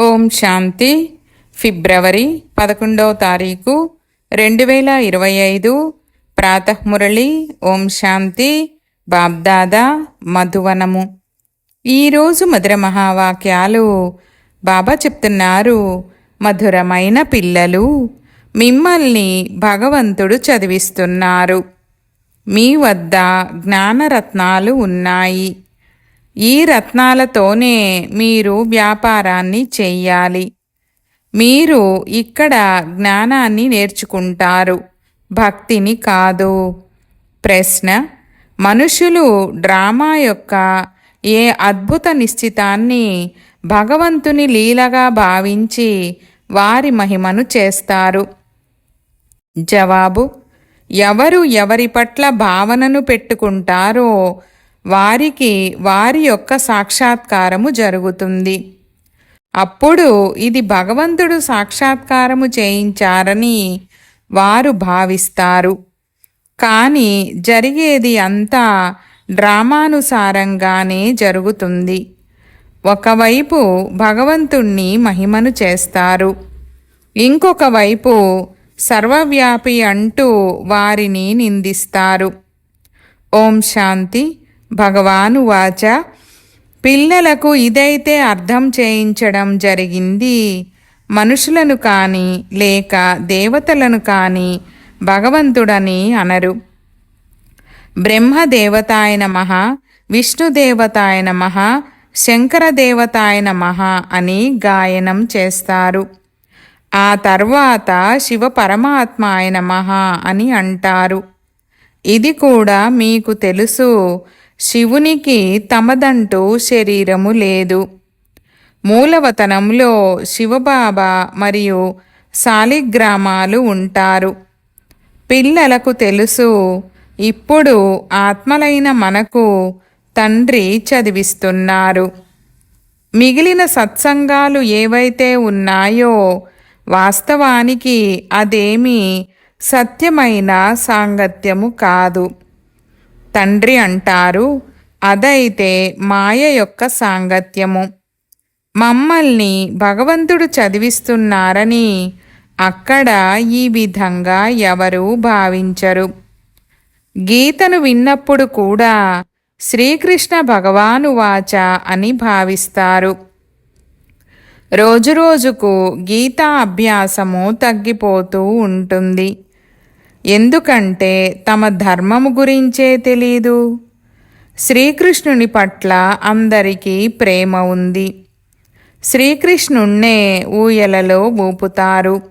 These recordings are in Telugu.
ఓం శాంతి. ఫిబ్రవరి పదకొండవ తారీఖు రెండు వేల ఇరవై ఐదు. ప్రాతఃమురళి ఓం శాంతి. బాబ్దాదా మధువనము. ఈరోజు మధుర మహావాక్యాలు బాబా చెప్తున్నారు. మధురమైన పిల్లలు మిమ్మల్ని భగవంతుడు చదివిస్తున్నారు. మీ వద్ద జ్ఞానరత్నాలు ఉన్నాయి. ఈ రత్నాలతోనే మీరు వ్యాపారాన్ని చెయ్యాలి. మీరు ఇక్కడ జ్ఞానాన్ని నేర్చుకుంటారు. భక్తిని కాదు. ప్రశ్న మనుషులు డ్రామా యొక్క ఏ అద్భుత నిశ్చితాన్ని భగవంతుని లీలగా భావించి వారి మహిమను చేస్తారు? జవాబు ఎవరు ఎవరి పట్ల భావనను పెట్టుకుంటారో వారికి వారి యొక్క సాక్షాత్కారము జరుగుతుంది. అప్పుడు ఇది భగవంతుడు సాక్షాత్కారము చేయించారని వారు భావిస్తారు. కానీ జరిగేది అంతా డ్రామానుసారంగానే జరుగుతుంది. ఒకవైపు భగవంతుణ్ణి మహిమను చేస్తారు. ఇంకొక వైపు సర్వవ్యాపి అంటూ వారిని నిందిస్తారు. ఓం శాంతి. భగవాను వాచ పిల్లలకు ఇదైతే అర్థం చేయించడం జరిగింది. మనుషులను కానీ లేక దేవతలను కానీ భగవంతుడని అనరు. బ్రహ్మదేవతాయ నమ విష్ణుదేవతాయ నమ శంకరదేవతాయ నమ అని గాయనం చేస్తారు. ఆ తర్వాత శివ పరమాత్మాయ నమ అని అంటారు. ఇది కూడా మీకు తెలుసు. శివునికి తమదంటూ శరీరము లేదు. మూలవతనంలో శివబాబా మరియు శాలిగ్రామాలు ఉంటారు. పిల్లలకు తెలుసు ఇప్పుడు ఆత్మలైన మనకు తండ్రి చదివిస్తున్నారు. మిగిలిన సత్సంగాలు ఏవైతే ఉన్నాయో వాస్తవానికి అదేమీ సత్యమైన సాంగత్యము కాదు. తండ్రి అంటారు. అదైతే మాయ యొక్క సాంగత్యము. మమ్మల్ని భగవంతుడు చదివిస్తున్నారని అక్కడ ఈ విధంగా ఎవరూ భావించరు. గీతను విన్నప్పుడు కూడా శ్రీకృష్ణ భగవాను వాచ అని భావిస్తారు. రోజురోజుకు గీతా అభ్యాసము తగ్గిపోతూ ఉంటుంది. ఎందుకంటే తమ ధర్మము గురించే తెలీదు. శ్రీకృష్ణుని పట్ల అందరికీ ప్రేమ ఉంది. శ్రీకృష్ణుణ్ణే ఊయలలో ఊపుతారు.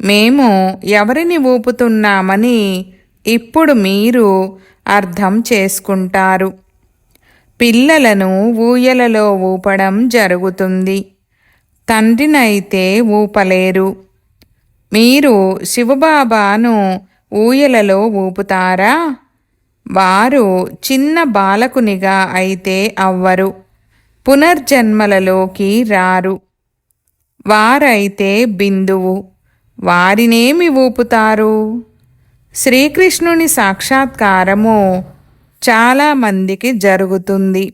మేము ఎవరిని ఊపుతున్నామని ఇప్పుడు మీరు అర్థం చేసుకుంటారు. పిల్లలను ఊయలలో ఊపడం జరుగుతుంది. తండ్రినైతే ఊపలేరు. మీరు శివబాబాను ఊయలలో ఊపుతారా? వారు చిన్న బాలకునిగా అయితే అవ్వరు. పునర్జన్మలలోకి రారు. వారైతే బిందువు. వారినేమి ఊపుతారు? శ్రీకృష్ణుని సాక్షాత్కారము చాలామందికి జరుగుతుంది.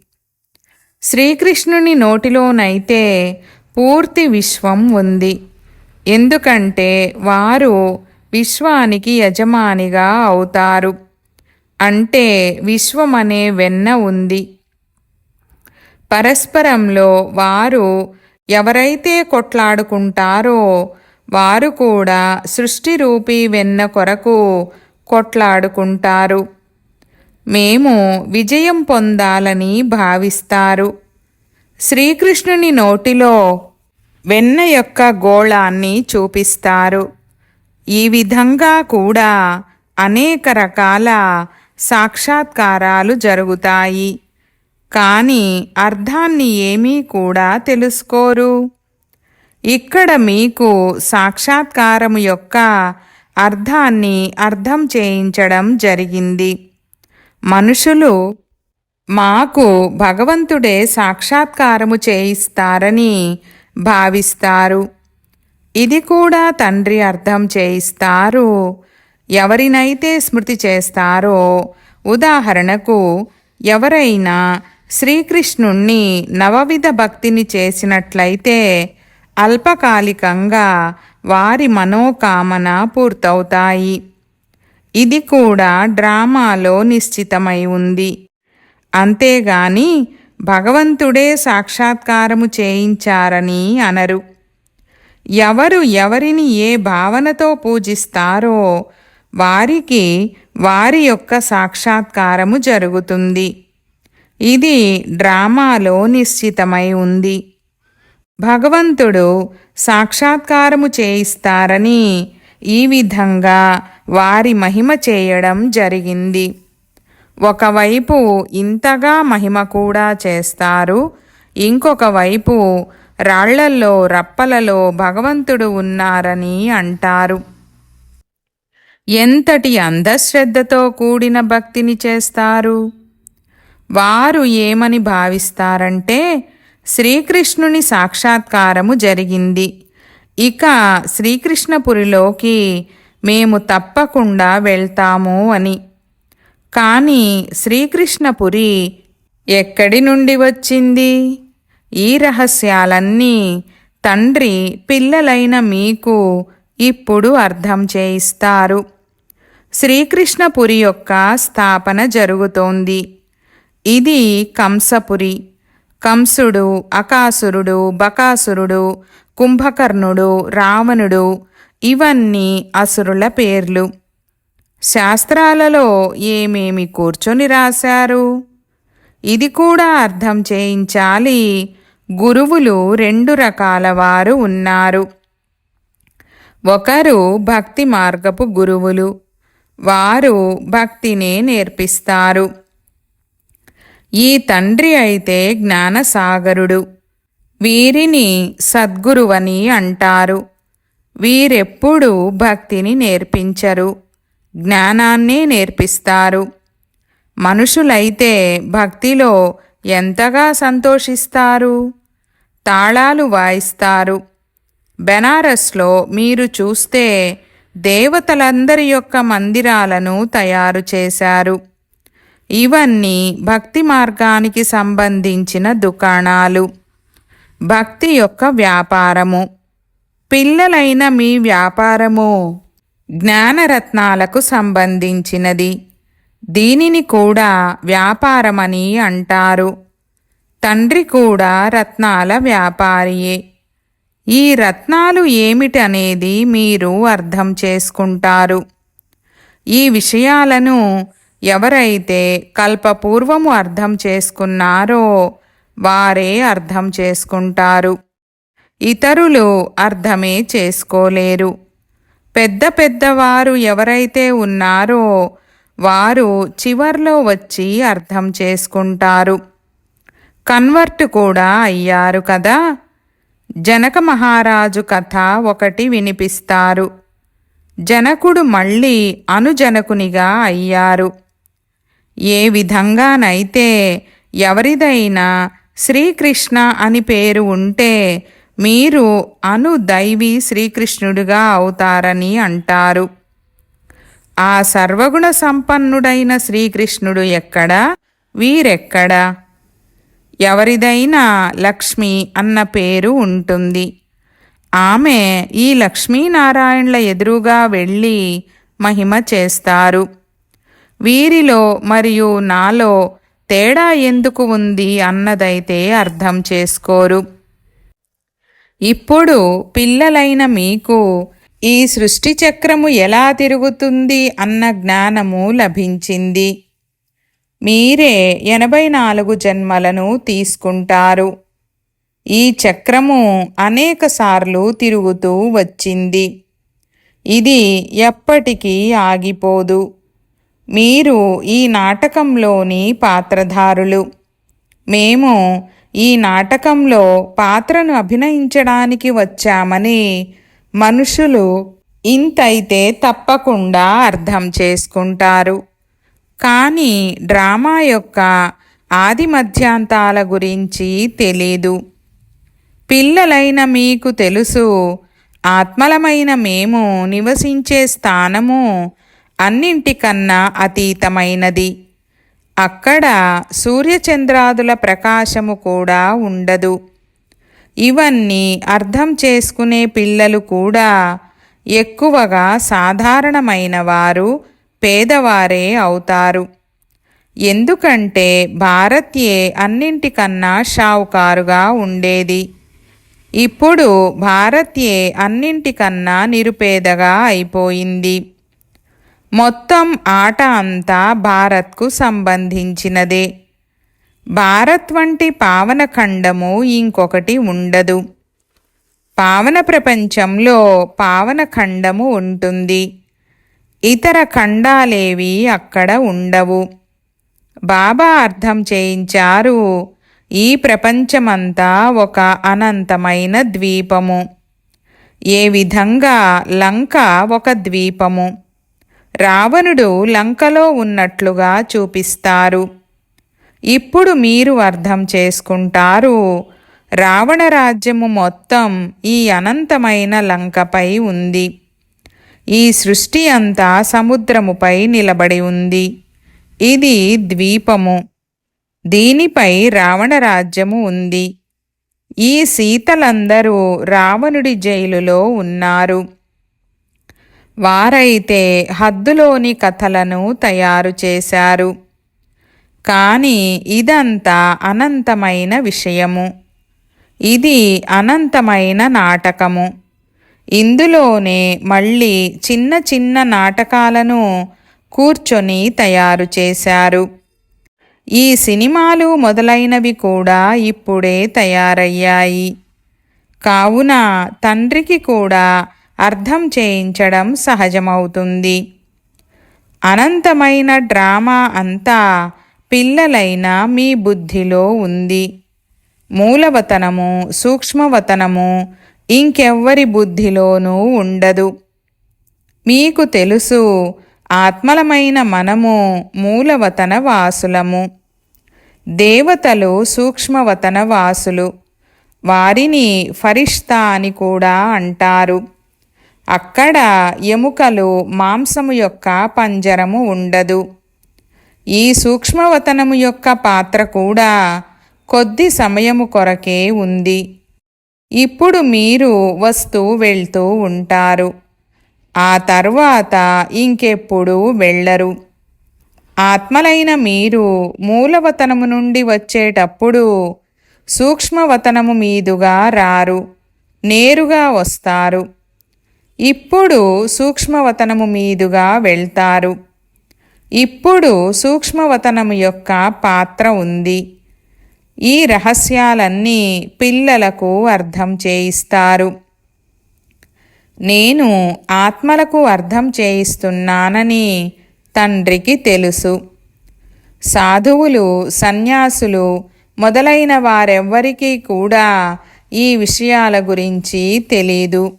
శ్రీకృష్ణుని నోటిలోనైతే పూర్తి విశ్వం ఉంది. ఎందుకంటే వారు విశ్వానికి యజమానిగా అవుతారు. అంటే విశ్వమనే వెన్న ఉంది. పరస్పరంలో వారు ఎవరైతే కొట్లాడుకుంటారో వారు కూడా సృష్టి రూపీ వెన్న కొరకు కొట్లాడుకుంటారు. మేము విజయం పొందాలని భావిస్తారు. శ్రీకృష్ణుని నోటిలో వెన్న యొక్క గోళాన్ని చూపిస్తారు. ఈ విధంగా కూడా అనేక రకాల సాక్షాత్కారాలు జరుగుతాయి. కానీ అర్థాన్ని ఏమీ కూడా తెలుసుకోరు. ఇక్కడ మీకు సాక్షాత్కారము యొక్క అర్థాన్ని అర్థం చేయించడం జరిగింది. మనుషులు మాకు భగవంతుడే సాక్షాత్కారము చేయిస్తారని భావిస్తారు. ఇది కూడా తండ్రి అర్థం చేయిస్తారు ఎవరినైతే స్మృతి చేస్తారో ఉదాహరణకు ఎవరైనా శ్రీకృష్ణుణ్ణి నవవిధ భక్తిని చేసినట్లయితే అల్పకాలికంగా వారి మనోకామన పూర్తవుతాయి. ఇది కూడా డ్రామాలో నిశ్చితమై ఉంది. అంతేగాని భగవంతుడే సాక్షాత్కారము చేయించారని అనరు. ఎవరు ఎవరిని ఏ భావనతో పూజిస్తారో వారికి వారి యొక్క సాక్షాత్కారము జరుగుతుంది. ఇది డ్రామాలో నిశ్చితమై ఉంది. భగవంతుడు సాక్షాత్కారము చేయిస్తారని ఈ విధంగా వారి మహిమ చేయడం జరిగింది. ఒకవైపు ఇంతగా మహిమ కూడా చేస్తారు ఇంకొక వైపు రాళ్ళల్లో రప్పలలో భగవంతుడు ఉన్నారని అంటారు. ఎంతటి అంధశ్రద్ధతో కూడిన భక్తిని చేస్తారు? వారు ఏమని భావిస్తారంటే శ్రీకృష్ణుని సాక్షాత్కారము జరిగింది. ఇక శ్రీకృష్ణపురిలోకి మేము తప్పకుండా వెళ్తాము అని. కానీ శ్రీకృష్ణపురి ఎక్కడి నుండి వచ్చింది? ఈ రహస్యాలన్నీ తండ్రి పిల్లలైన మీకు ఇప్పుడు అర్థం చేయిస్తారు. శ్రీకృష్ణపురి యొక్క స్థాపన జరుగుతోంది. ఇది కంసపురి. కంసుడు అకాసురుడు బకాసురుడు కుంభకర్ణుడు రావణుడు ఇవన్నీ అసురుల పేర్లు. శాస్త్రాలలో ఏమేమి కూర్చొని రాశారు? ఇది కూడా అర్థం చేయించాలి గురువులు రెండు రకాల వారు ఉన్నారు. ఒకరు భక్తి మార్గపు గురువులు వారు భక్తినే నేర్పిస్తారు. ఈ తండ్రి అయితే జ్ఞానసాగరుడు వీరిని సద్గురువని అంటారు. వీరెప్పుడూ భక్తిని నేర్పించరు జ్ఞానాన్నే నేర్పిస్తారు. మనుషులైతే భక్తిలో ఎంతగా సంతోషిస్తారు? తాళాలు వాయిస్తారు. బెనారస్లో మీరు చూస్తే దేవతలందరి యొక్క మందిరాలను తయారు చేశారు. ఇవన్నీ భక్తి మార్గానికి సంబంధించిన దుకాణాలు. భక్తి యొక్క వ్యాపారము. పిల్లలైన మీ వ్యాపారము జ్ఞానరత్నాలకు సంబంధించినది. దీనిని కూడా వ్యాపారమని అంటారు. తండ్రి కూడా రత్నాల వ్యాపారియే. ఈ రత్నాలు ఏమిటనేది మీరు అర్థం చేసుకుంటారు. ఈ విషయాలను ఎవరైతే కల్పపూర్వము అర్థం చేసుకున్నారో వారే అర్థం చేసుకుంటారు. ఇతరులు అర్థమే చేసుకోలేరు. పెద్ద పెద్దవారు ఎవరైతే ఉన్నారో వారు చివర్లో వచ్చి అర్థం చేసుకుంటారు. కన్వర్ట్ కూడా అయ్యారు కదా? జనక మహారాజు కథ ఒకటి వినిపిస్తారు. జనకుడు మళ్ళీ అనుజనకునిగా అయ్యారు. ఏ విధంగానైతే ఎవరిదైనా శ్రీకృష్ణ అని పేరు ఉంటే మీరు అను దైవీ శ్రీకృష్ణుడిగా అవుతారని అంటారు. ఆ సర్వగుణ సంపన్నుడైన శ్రీకృష్ణుడు ఎక్కడా? వీరెక్కడా? ఎవరిదైనా లక్ష్మి అన్న పేరు ఉంటుంది. ఆమె ఈ లక్ష్మీనారాయణుల ఎదురుగా వెళ్ళి మహిమ చేస్తారు. వీరిలో మరియు నాలో తేడా ఎందుకు ఉంది అన్నదైతే అర్థం చేసుకోరు. ఇప్పుడు పిల్లలైన మీకు ఈ సృష్టి చక్రము ఎలా తిరుగుతుంది అన్న జ్ఞానము లభించింది. మీరే ఎనభై నాలుగు జన్మలను తీసుకుంటారు. ఈ చక్రము అనేకసార్లు తిరుగుతూ వచ్చింది. ఇది ఎప్పటికీ ఆగిపోదు. మీరు ఈ నాటకంలోని పాత్రధారులు. మేము ఈ నాటకంలో పాత్రను అభినయించడానికి వచ్చామని మనుషులు ఇంతైతే తప్పకుండా అర్థం చేసుకుంటారు. కానీ డ్రామా యొక్క ఆది మధ్యాంతాల గురించి తెలీదు. పిల్లలైన మీకు తెలుసు ఆత్మలమైన మేము నివసించే స్థానము అన్నింటికన్నా అతీతమైనది. అక్కడ సూర్యచంద్రాదుల ప్రకాశము కూడా ఉండదు. ఇవన్నీ అర్థం చేసుకునే పిల్లలు కూడా ఎక్కువగా సాధారణమైన వారు పేదవారే అవుతారు. ఎందుకంటే భారత్యే అన్నింటికన్నా షావుకారుగా ఉండేది. ఇప్పుడు భారత్యే అన్నింటికన్నా నిరుపేదగా అయిపోయింది. మొత్తం ఆట అంతా భారత్కు సంబంధించినదే. భారత్ వంటి పావన ఖండము ఇంకొకటి ఉండదు. పావన ప్రపంచంలో పావన ఖండము ఉంటుంది. ఇతర ఖండాలేవి అక్కడ ఉండవు. బాబా అర్థం చేయించారు ఈ ప్రపంచమంతా ఒక అనంతమైన ద్వీపము. ఏ విధంగా లంక ఒక ద్వీపము? రావణుడు లంకలో ఉన్నట్లుగా చూపిస్తారు. ఇప్పుడు మీరు అర్థం చేసుకుంటారు రావణ రాజ్యము మొత్తం ఈ అనంతమైన లంకపై ఉంది. ఈ సృష్టి అంతా సముద్రముపై నిలబడి ఉంది. ఇది ద్వీపము. దీనిపై రావణ రాజ్యము ఉంది. ఈ సీతలందరూ రావణుడి జైలులో ఉన్నారు. వారైతే హద్దులోని కథలను తయారు చేశారు. కానీ ఇదంతా అనంతమైన విషయము. ఇది అనంతమైన నాటకము. ఇందులోనే మళ్ళీ చిన్న చిన్న నాటకాలను కూర్చొని తయారు చేశారు. ఈ సినిమాలు మొదలైనవి కూడా ఇప్పుడే తయారయ్యాయి. కావున తండ్రికి కూడా అర్థం చేయించడం సహజమవుతుంది. అనంతమైన డ్రామా అంతా పిల్లలైన మీ బుద్ధిలో ఉంది. మూలవతనము సూక్ష్మవతనము ఇంకెవ్వరి బుద్ధిలోనూ ఉండదు. మీకు తెలుసు ఆత్మలమైన మనము మూలవతన వాసులము దేవతలు సూక్ష్మవతన వాసులు వారిని ఫరిష్తా అని కూడా అంటారు. అక్కడ ఎముకలు మాంసము యొక్క పంజరము ఉండదు. ఈ సూక్ష్మవతనము యొక్క పాత్ర కూడా కొద్ది సమయము కొరకే ఉంది. ఇప్పుడు మీరు వస్తూ వెళ్తూ ఉంటారు. ఆ తర్వాత ఇంకెప్పుడు వెళ్ళరు. ఆత్మలైన మీరు మూలవతనము నుండి వచ్చేటప్పుడు సూక్ష్మవతనము మీదుగా రారు. నేరుగా వస్తారు. ఇప్పుడు సూక్ష్మవతనము మీదుగా వెళ్తారు. ఇప్పుడు సూక్ష్మవతనము యొక్క పాత్ర ఉంది. ఈ రహస్యాలన్నీ పిల్లలకు అర్థం చేయిస్తారు. నేను ఆత్మలకు అర్థం చేయిస్తున్నానని తండ్రికి తెలుసు. సాధువులు సన్యాసులు మొదలైన వారెవ్వరికీ కూడా ఈ విషయాల గురించి తెలీదు.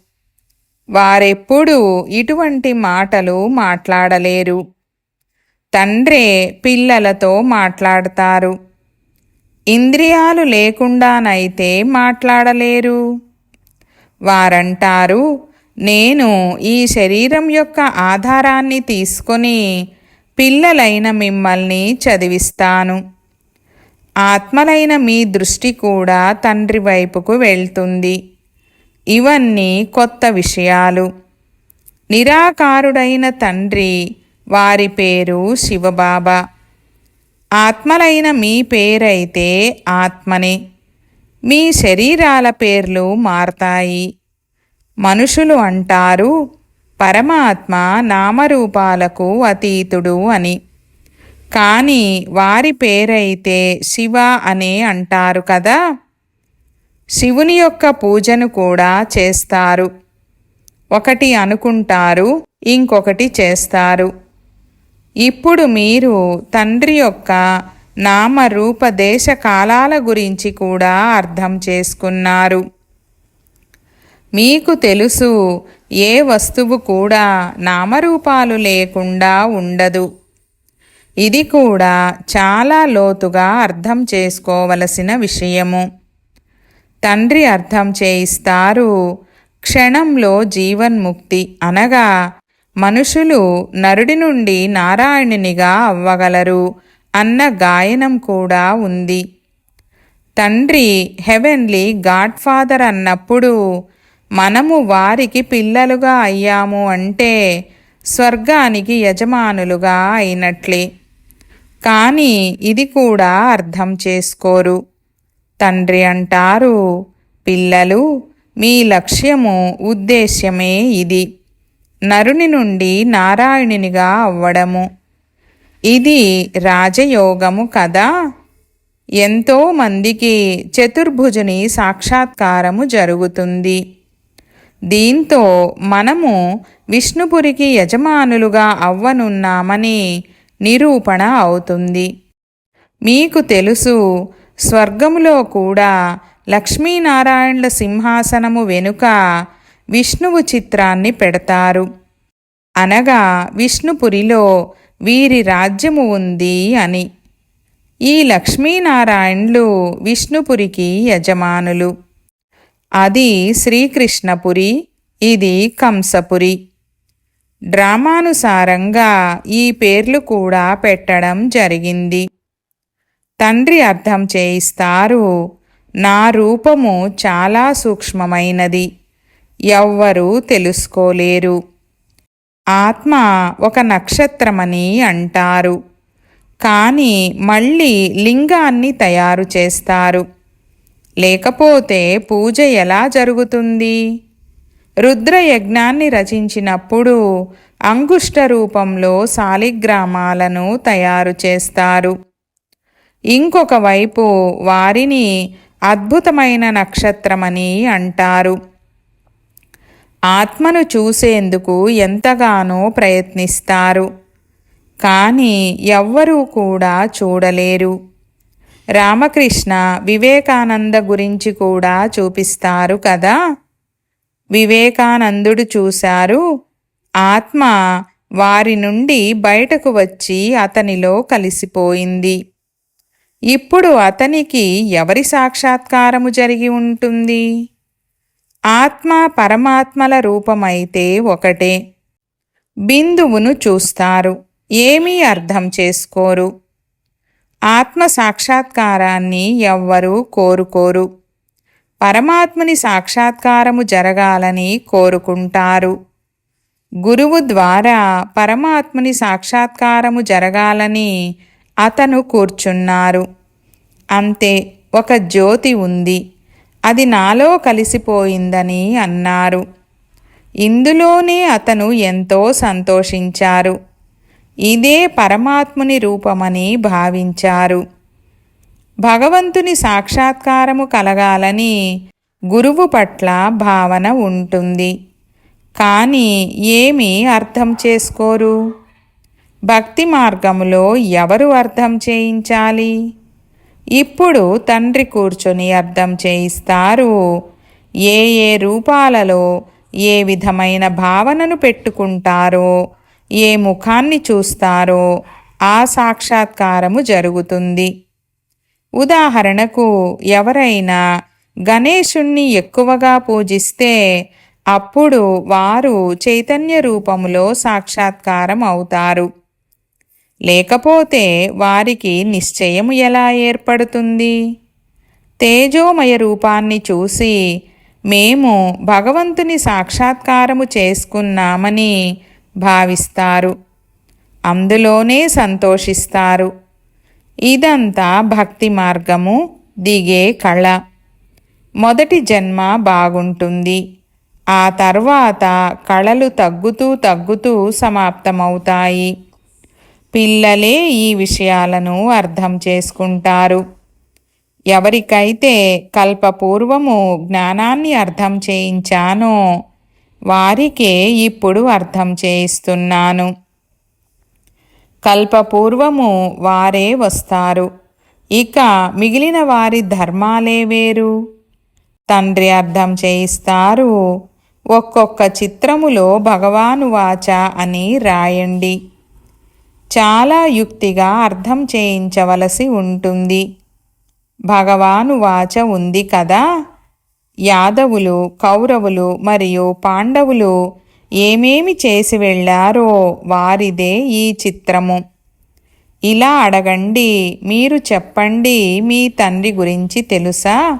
వారెప్పుడూ ఇటువంటి మాటలు మాట్లాడలేరు. తండ్రే పిల్లలతో మాట్లాడతారు. ఇంద్రియాలు లేకుండానైతే మాట్లాడలేరు. వారంటారు నేను ఈ శరీరం యొక్క ఆధారాన్ని తీసుకొని పిల్లలైన మిమ్మల్ని చదివిస్తాను. ఆత్మలైన మీ దృష్టి కూడా తండ్రి వైపుకు వెళ్తుంది. ఇవన్నీ కొత్త విషయాలు. నిరాకారుడైన తండ్రి వారి పేరు శివబాబా. ఆత్మలైన మీ పేరైతే ఆత్మనే. మీ శరీరాల పేర్లు మారతాయి. మనుషులు అంటారు పరమాత్మ నామరూపాలకు అతీతుడు అని. కానీ వారి పేరైతే శివ అనే అంటారు కదా. శివుని యొక్క పూజను కూడా చేస్తారు. ఒకటి అనుకుంటారు ఇంకొకటి చేస్తారు. ఇప్పుడు మీరు తండ్రి యొక్క నామరూప దేశ కాలాల గురించి కూడా అర్థం చేసుకున్నారు. మీకు తెలుసు ఏ వస్తువు కూడా నామరూపాలు లేకుండా ఉండదు. ఇది కూడా చాలా లోతుగా అర్థం చేసుకోవలసిన విషయము. తండ్రి అర్థం చేయిస్తారు క్షణంలో జీవన్ముక్తి అనగా మనుషులు నరుడి నుండి నారాయణునిగా అవ్వగలరు అన్న గాయనం కూడా ఉంది. తండ్రి హెవెన్లీ గాడ్ ఫాదర్ అన్నప్పుడు మనము వారికి పిల్లలుగా అయ్యాము అంటే స్వర్గానికి యజమానులుగా అయినట్లే. కానీ ఇది కూడా అర్థం చేసుకోరు. తండ్రి అంటారు పిల్లలు మీ లక్ష్యము ఉద్దేశ్యమే ఇది. నరుని నుండి నారాయణునిగా అవ్వడము. ఇది రాజయోగము కదా? ఎంతో మందికి చతుర్భుజుని సాక్షాత్కారము జరుగుతుంది. దీంతో మనము విష్ణుపురికి యజమానులుగా అవ్వనున్నామని నిరూపణ అవుతుంది. మీకు తెలుసు స్వర్గములో కూడా లక్ష్మీనారాయణుల సింహాసనము వెనుక విష్ణువు చిత్రాన్ని పెడతారు. అనగా విష్ణుపురిలో వీరి రాజ్యము ఉంది అని. ఈ లక్ష్మీనారాయణులు విష్ణుపురికి యజమానులు. అది శ్రీకృష్ణపురి ఇది కంసపురి. డ్రామానుసారంగా ఈ పేర్లు కూడా పెట్టడం జరిగింది. తండ్రి అర్థం చేయిస్తారు నా రూపము చాలా సూక్ష్మమైనది. ఎవ్వరూ తెలుసుకోలేరు. ఆత్మ ఒక నక్షత్రమని అంటారు. కానీ మళ్ళీ లింగాన్ని తయారు చేస్తారు. లేకపోతే పూజ ఎలా జరుగుతుంది? రుద్రయజ్ఞాన్ని రచించినప్పుడు అంగుష్ట రూపంలో శాలిగ్రామాలను తయారు చేస్తారు. ఇంకొక వైపు వారిని అద్భుతమైన నక్షత్రమని అంటారు. ఆత్మను చూసేందుకు ఎంతగానో ప్రయత్నిస్తారు. కానీ ఎవ్వరూ కూడా చూడలేరు. రామకృష్ణ వివేకానంద గురించి కూడా చూపిస్తారు కదా? వివేకానందుడు చూశారు ఆత్మ వారి నుండి బయటకు వచ్చి అతనిలో కలిసిపోయింది. ఇప్పుడు అతనికి ఎవరి సాక్షాత్కారము జరిగి ఉంటుంది? ఆత్మ పరమాత్మల రూపమైతే ఒకటే. బిందువును చూస్తారు. ఏమీ అర్థం చేసుకోరు. ఆత్మ సాక్షాత్కారాన్ని ఎవ్వరూ కోరుకోరు. పరమాత్మని సాక్షాత్కారము జరగాలని కోరుకుంటారు. గురువు ద్వారా పరమాత్మని సాక్షాత్కారము జరగాలని అతను కూర్చున్నారు. అంతే ఒక జ్యోతి ఉంది. అది నాలో కలిసిపోయిందని అన్నారు. ఇందులోనే అతను ఎంతో సంతోషించారు. ఇదే పరమాత్ముని రూపమని భావించారు. భగవంతుని సాక్షాత్కారము కలగాలని గురువు పట్ల భావన ఉంటుంది. కానీ ఏమీ అర్థం చేసుకోరు? భక్తి మార్గములో ఎవరు అర్థం చేయించాలి? ఇప్పుడు తండ్రి కూర్చొని అర్థం చేయిస్తారు. ఏ ఏ రూపాలలో ఏ విధమైన భావనను పెట్టుకుంటారో ఏ ముఖాన్ని చూస్తారో ఆ సాక్షాత్కారము జరుగుతుంది. ఉదాహరణకు ఎవరైనా గణేశుణ్ణి ఎక్కువగా పూజిస్తే అప్పుడు వారు చైతన్య రూపములో సాక్షాత్కారం అవుతారు లేకపోతే వారికి నిశ్చయము ఎలా ఏర్పడుతుంది? తేజోమయ రూపాన్ని చూసి మేము భగవంతుని సాక్షాత్కారము చేసుకున్నామని భావిస్తారు. అందులోనే సంతోషిస్తారు. ఇదంతా భక్తి మార్గము దిగే కళ. మొదటి జన్మ బాగుంటుంది. ఆ తర్వాత కళలు తగ్గుతూ తగ్గుతూ సమాప్తమవుతాయి. పిల్లలే ఈ విషయాలను అర్థం చేసుకుంటారు. ఎవరికైతే కల్పపూర్వము జ్ఞానాన్ని అర్థం చేయించానో వారికే ఇప్పుడు అర్థం చేయిస్తున్నాను. కల్పపూర్వము వారే వస్తారు. ఇక మిగిలిన వారి ధర్మాలే వేరు. తండ్రి అర్థం చేయిస్తారు. ఒక్కొక్క చిత్రములో భగవాను వాచ అని రాయండి. చాలా యుక్తిగా అర్థం చేయించవలసి ఉంటుంది. భగవాను వాచ ఉంది కదా? యాదవులు కౌరవులు మరియు పాండవులు ఏమేమి చేసి వెళ్ళారో వారిదే ఈ చిత్రము. ఇలా అడగండి మీరు చెప్పండి మీ తండ్రి గురించి తెలుసా?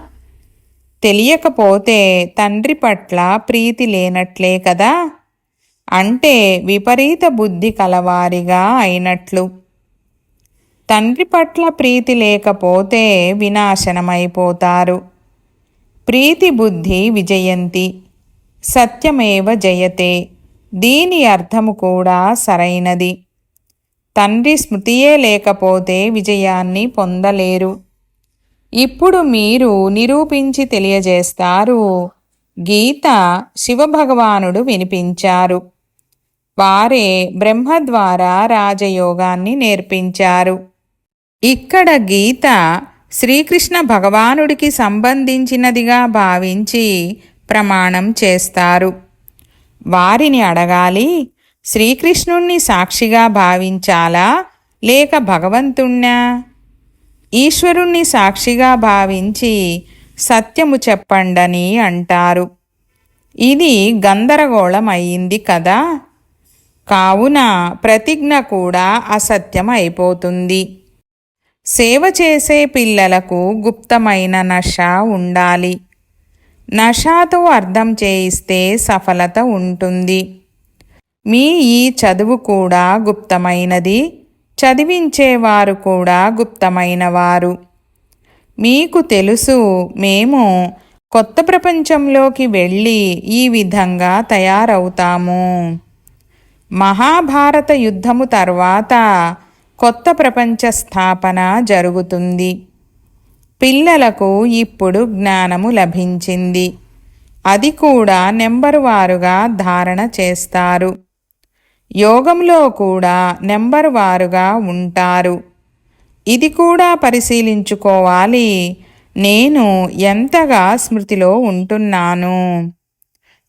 తెలియకపోతే తండ్రి పట్ల ప్రీతి లేనట్లే కదా? అంటే విపరీత బుద్ధి కలవారిగా అయినట్లు. తండ్రి పట్ల ప్రీతి లేకపోతే వినాశనమైపోతారు. ప్రీతి బుద్ధి విజయంతి సత్యమేవ జయతే దీని అర్థము కూడా సరైనది. తండ్రి స్మృతియే లేకపోతే విజయాన్ని పొందలేరు. ఇప్పుడు మీరు నిరూపించి తెలియజేస్తారు గీత శివభగవానుడు వినిపించారు. వారే బ్రహ్మ ద్వారా రాజయోగాన్ని నేర్పించారు. ఇక్కడ గీత శ్రీకృష్ణ భగవానుడికి సంబంధించినదిగా భావించి ప్రమాణం చేస్తారు. వారిని అడగాలి శ్రీకృష్ణుణ్ణి సాక్షిగా భావించాలా లేక భగవంతుణ్ణా? ఈశ్వరుణ్ణి సాక్షిగా భావించి సత్యము చెప్పండని అంటారు. ఇది గందరగోళం అయింది కదా? కావున ప్రతిజ్ఞ కూడా అసత్యం అయిపోతుంది సేవ చేసే పిల్లలకు గుప్తమైన నష ఉండాలి. నషాతో అర్థం చేయిస్తే సఫలత ఉంటుంది. మీ ఈ చదువు కూడా గుప్తమైనది. చదివించేవారు కూడా గుప్తమైనవారు. మీకు తెలుసు మేము కొత్త ప్రపంచంలోకి వెళ్ళి ఈ విధంగా తయారవుతాము. మహాభారత యుద్ధము తర్వాత కొత్త ప్రపంచ స్థాపన జరుగుతుంది. పిల్లలకు ఇప్పుడు జ్ఞానము లభించింది. అది కూడా నెంబరు వారుగా ధారణ చేస్తారు. యోగంలో కూడా నెంబరు వారుగా ఉంటారు. ఇది కూడా పరిశీలించుకోవాలి. నేను ఎంతగా స్మృతిలో ఉంటున్నాను?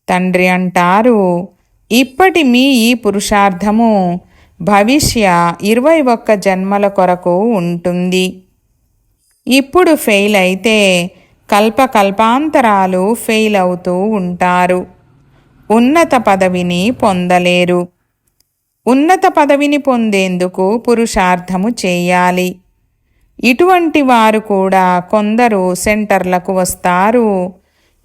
తండ్రి అంటారు ఇప్పటి మీ ఈ పురుషార్థము భవిష్య ఇరవై ఒక్క జన్మల కొరకు ఉంటుంది. ఇప్పుడు ఫెయిల్ అయితే కల్పకల్పాంతరాలు ఫెయిల్ అవుతూ ఉంటారు. ఉన్నత పదవిని పొందలేరు. ఉన్నత పదవిని పొందేందుకు పురుషార్థము చేయాలి. ఇటువంటి వారు కూడా కొందరు సెంటర్లకు వస్తారు.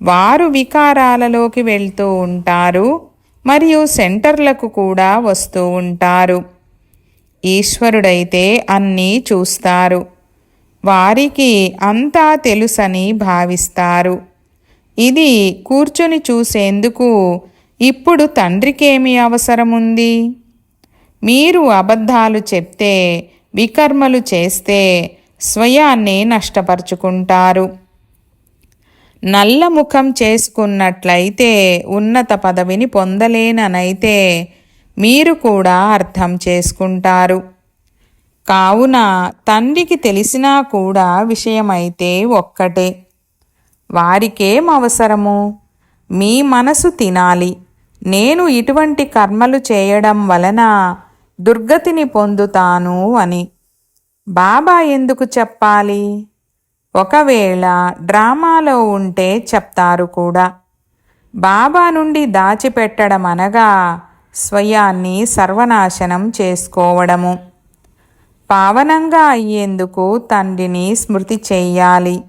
వారు వికారాలలోకి వెళ్తూ ఉంటారు. మరియు సెంటర్లకు కూడా వస్తూ ఉంటారు. ఈశ్వరుడైతే అన్నీ చూస్తారు. వారికి అంతా తెలుసని భావిస్తారు. ఇది కూర్చొని చూసేందుకు ఇప్పుడు తండ్రికేమి అవసరముంది? మీరు అబద్ధాలు చెప్తే వికర్మలు చేస్తే స్వయాన్ని నష్టపరుచుకుంటారు. నల్ల ముఖం చేసుకున్నట్లయితే ఉన్నత పదవిని పొందలేననైతే మీరు కూడా అర్థం చేసుకుంటారు. కావున తండ్రికి తెలిసినా కూడా విషయమైతే ఒక్కటే. వారికేం అవసరము? మీ మనసు తినాలి. నేను ఇటువంటి కర్మలు చేయడం వలన దుర్గతిని పొందుతాను అని. బాబా ఎందుకు చెప్పాలి? ఒకవేళ డ్రామాలో ఉంటే చెప్తారు కూడా. బాబా నుండి దాచిపెట్టడం అనగా స్వయాన్ని సర్వనాశనం చేసుకోవడము. పావనంగా అయ్యేందుకు తండ్రిని స్మృతి చెయ్యాలి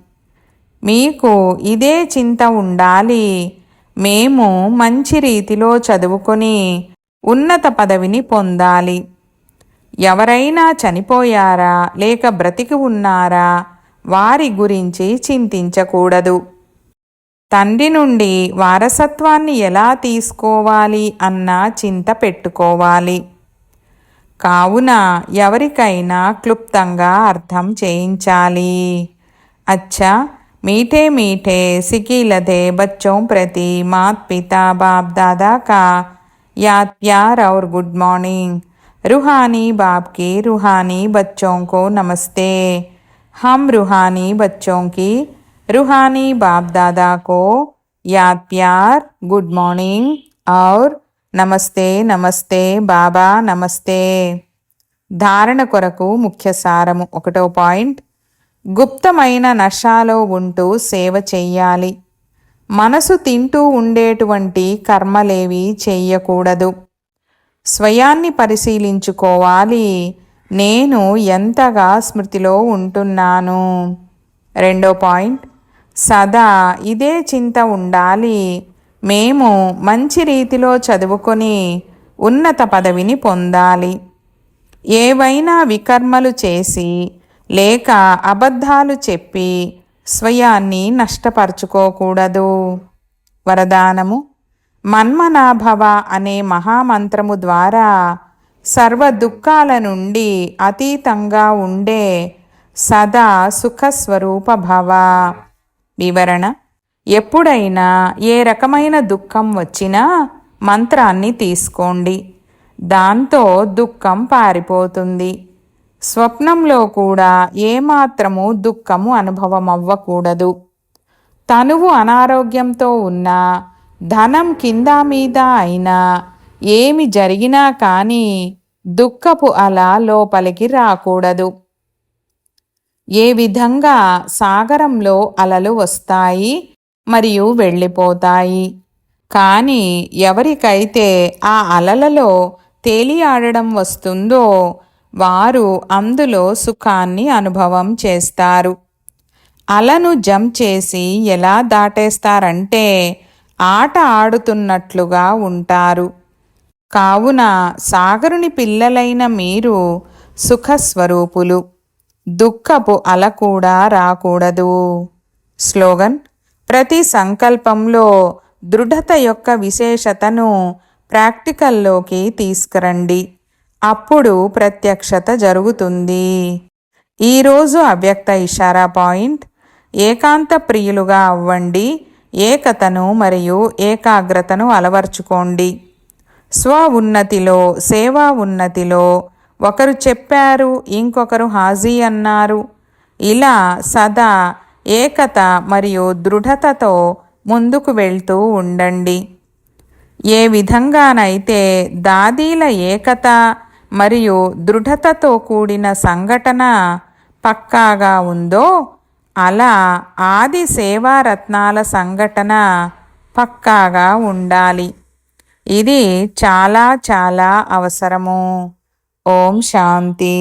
మీకు ఇదే చింత ఉండాలి. మేము మంచి రీతిలో చదువుకొని ఉన్నత పదవిని పొందాలి. ఎవరైనా చనిపోయారా లేక బ్రతికి ఉన్నారా వారి గురించి చింతించకూడదు తండ్రి నుండి వారసత్వాన్ని ఎలా తీసుకోవాలి అన్న చింత పెట్టుకోవాలి కావున ఎవరికైనా క్లుప్తంగా అర్థం చేయించాలి అచ్చా मीठे मीठे सिकीलते बच्चों प्रति मात पिता बाप दादा का याद प्यार और गुड मॉर्निंग रूहानी बाप की रूहानी बच्चों को नमस्ते हम रूहानी बच्चों की रूहानी बाप दादा को याद प्यार गुड मॉर्निंग और నమస్తే నమస్తే బాబా నమస్తే ధారణ కొరకు ముఖ్య సారము ఒకటో పాయింట్ గుప్తమైన నషాలో ఉంటూ సేవ చెయ్యాలి మనసు తింటూ ఉండేటువంటి కర్మలేవి చెయ్యకూడదు స్వయాన్ని పరిశీలించుకోవాలి నేను ఎంతగా స్మృతిలో ఉంటున్నాను? రెండో పాయింట్. సదా ఇదే చింత ఉండాలి. మేము మంచి రీతిలో చదువుకొని ఉన్నత పదవిని పొందాలి. ఏవైనా వికర్మలు చేసి లేక అబద్ధాలు చెప్పి స్వయాన్ని నష్టపరుచుకోకూడదు. వరదానము. మన్మనాభవ అనే మహామంత్రము ద్వారా సర్వ దుఃఖాల నుండి అతీతంగా ఉండే సదా సుఖస్వరూప భవ వివరణ ఎప్పుడైనా ఏ రకమైన దుఃఖం వచ్చినా మంత్రాన్ని తీసుకోండి. దాంతో దుఃఖం పారిపోతుంది. స్వప్నంలో కూడా ఏమాత్రము దుఃఖము అనుభవం అవ్వకూడదు తనువు అనారోగ్యంతో ఉన్నా ధనం కింద మీద అయినా ఏమి జరిగినా కానీ దుఃఖపు అల లోపలికి రాకూడదు. ఏ విధంగా సాగరంలో అలలు వస్తాయి మరియు వెళ్ళిపోతాయి? కానీ ఎవరికైతే ఆ అలలలో తేలియాడడం వస్తుందో వారు అందులో సుఖాన్ని అనుభవం చేస్తారు. అలను జంప్ చేసి ఎలా దాటేస్తారంటే ఆట ఆడుతున్నట్లుగా ఉంటారు. కావున సాగరుని పిల్లలైన మీరు సుఖస్వరూపులు. దుఃఖపు అల కూడా రాకూడదు. స్లోగన్ ప్రతి సంకల్పంలో దృఢత యొక్క విశేషతను ప్రాక్టికల్లోకి తీసుకురండి. అప్పుడు ప్రత్యక్షత జరుగుతుంది. ఈరోజు అవ్యక్త ఇషారా పాయింట్ ఏకాంత ప్రియులుగా అవ్వండి ఏకతను మరియు ఏకాగ్రతను అలవర్చుకోండి. స్వ ఉన్నతిలో సేవా ఉన్నతిలో ఒకరు చెప్పారు ఇంకొకరు హాజీ అన్నారు. ఇలా సదా ఏకత మరియు దృఢతతో ముందుకు వెళ్తూ ఉండండి. ఏ విధంగానైతే దాదీల ఏకత మరియు దృఢతతో కూడిన సంఘటన పక్కాగా ఉందో అలా ఆది సేవారత్నాల సంఘటన పక్కాగా ఉండాలి. ఇది చాలా చాలా అవసరము. ఓం శాంతి.